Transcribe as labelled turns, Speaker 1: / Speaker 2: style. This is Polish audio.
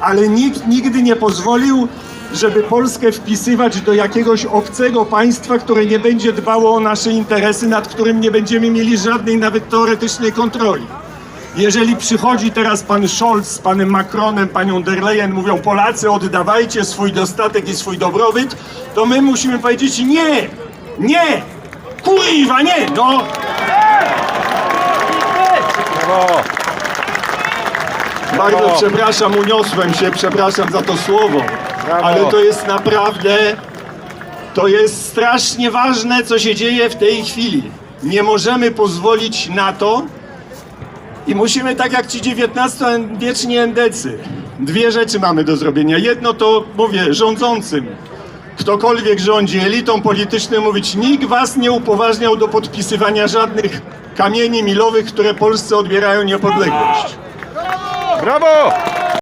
Speaker 1: ale nikt nigdy nie pozwolił, żeby Polskę wpisywać do jakiegoś obcego państwa, które nie będzie dbało o nasze interesy, nad którym nie będziemy mieli żadnej nawet teoretycznej kontroli. Jeżeli przychodzi teraz pan Scholz z panem Macronem, panią der Leyen, mówią Polacy oddawajcie swój dostatek i swój dobrobyt, to my musimy powiedzieć nie, nie, kurwa nie, no.
Speaker 2: Brawo!
Speaker 1: Bardzo przepraszam, uniosłem się, przepraszam za to słowo, ale to jest naprawdę, to jest strasznie ważne, co się dzieje w tej chwili. Nie możemy pozwolić na to i musimy, tak jak ci XIX-wieczni endecy, dwie rzeczy mamy do zrobienia. Jedno to, mówię, rządzącym, ktokolwiek rządzi, elitom politycznym mówić, nikt was nie upoważniał do podpisywania żadnych kamieni milowych, które Polsce odbierają niepodległość.
Speaker 2: Brawo!